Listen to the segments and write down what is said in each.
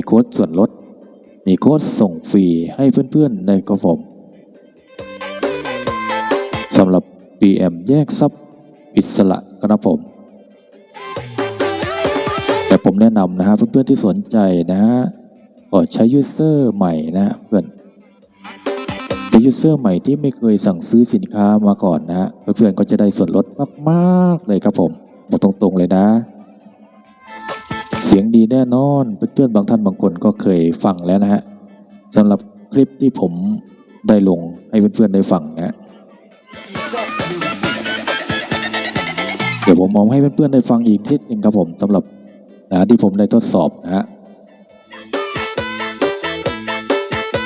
มีโค้ดส่วนลด มีโค้ดส่งฟรีให้เพื่อนๆในกระผมสำหรับ PM แยกซับอิสระครับผม แต่ผมแนะนำนะฮะเพื่อนๆที่สนใจนะฮะก็ใช้ยูเซอร์ใหม่นะฮะเพื่อนเป็นยูเซอร์ใหม่ที่ไม่เคยสั่งซื้อสินค้ามาก่อนนะฮะเพื่อนๆก็จะได้ส่วนลดมากๆเลยครับผมบอกตรงๆเลยนะ เสียงดีแน่นอนเพื่อนๆบางท่านบางคนก็เคยฟังแล้วนะฮะสำหรับคลิปที่ผมได้ลงให้เพื่อนๆได้ฟังนะเดี๋ยวผมมองให้เพื่อนๆได้ฟังอีกทิศหนึ่งครับผมสำหรับนะที่ผมได้ทดสอบนะฮะ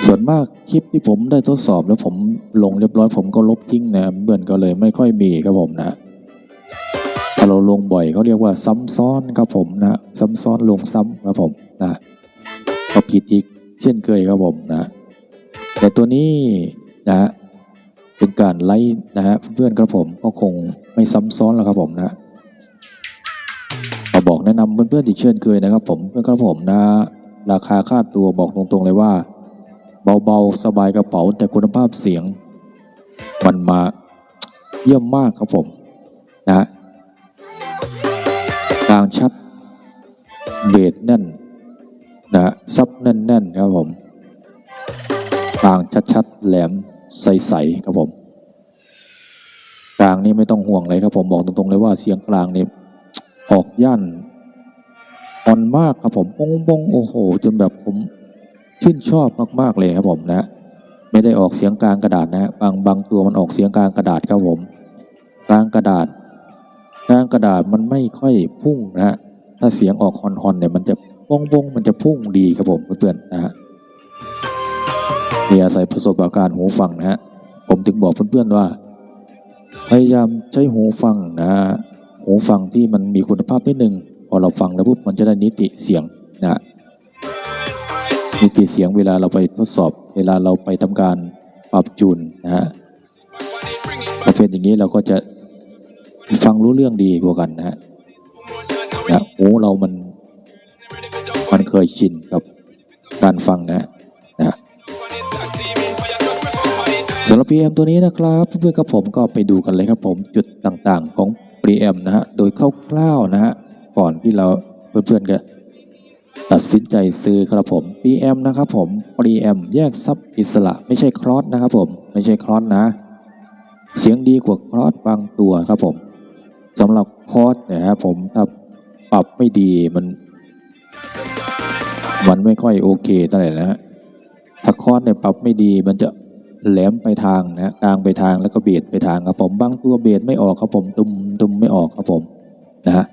ส่วนมากคลิปที่ผมได้ทดสอบแล้วผมลงเรียบร้อยผมก็ลบทิ้งนะเพื่อนก็เลยไม่ค่อยมีครับผมนะ ถ้าเราลงบ่อยเขาเรียกว่าซ้ำซ้อนครับผมนะซ้ำซ้อนลงซ้ำครับผมนะก็ผิดอีกเช่นเคยครับผมนะ แต่ตัวนี้นะฮะเป็นการไล่นะฮะเพื่อนครับผมก็คงไม่ซ้ำซ้อนแล้วครับผมนะก็บอกแนะนำเพื่อนๆอีกเช่นเคยนะครับผมเพื่อนครับผมนะ ราคาค่าตัวบอกตรงๆเลยว่า เบาๆสบายกระเป๋าแต่คุณภาพเสียง มันมาเยี่ยมมากครับผม ชัด เบสแน่นนะซับแน่นๆครับผมกลางชัดๆ แหลมใสๆครับผม กลางนี่ไม่ต้องห่วงเลยครับผมบอกตรงๆเลยว่าเสียงกลางนี่ออกย่านอ่อนมากครับผมปงปงโอ้โห จนแบบผมชื่นชอบมากๆเลยครับผมนะ ไม่ได้ออกเสียงกลางกระดาษนะบางบางตัวมันออกเสียงกลางกระดาษครับผม กลางกระดาษ กลางกระดาษมันไม่ค่อยพุ่งนะฮะถ้าเสียงออกฮอนฮอนๆเนี่ยมันจะวงวงมันจะพุ่งดีครับผมเพื่อนๆนะฮะนี่อาศัยประสบการณ์หูฟังนะฮะผมถึงบอกเพื่อนๆว่า พยายามใช้หูฟังนะฮะหูฟังที่มันมีคุณภาพนิดนึงพอเราฟังแล้วปุ๊บมันจะได้นิติเสียงนะฮะนิติเสียงเวลาเราไปทดสอบ เวลาเราไปทำการปรับจูนนะฮะประเภทอย่างนี้เราก็จะ ฟังรู้เรื่องดีกว่ากันนะฮะนะหูเรามันมันเคยชินกับการฟังนะนะสำหรับ PM ตัวนี้นะครับเพื่อนๆกับผมก็ไปดูกันเลยครับผมจุดต่างๆของ PM นะฮะโดยคร่าวๆนะฮะก่อนที่เราเพื่อนๆก็ตัดสินใจซื้อครับผม PM นะครับผม PM แยกซับอิสระไม่ใช่ครอสนะครับผม ไม่ใช่ครอสนะ เสียงดีกว่าครอสบางตัวครับผม สำหรับคอร์สเนะฮะผมถ้าปรับไม่ดีมัน มันไม่ค่อยโอเคเท่าไหร่นะฮะถ้าคอร์สเนี่ยปรับไม่ดีมันจะแหลมไปทางนะฮะกลางไปทางแล้วก็เบียดไปทางครับผมบางตัวเบียดไม่ออกครับผมตุมตุมไม่ออกครับผมนะฮะ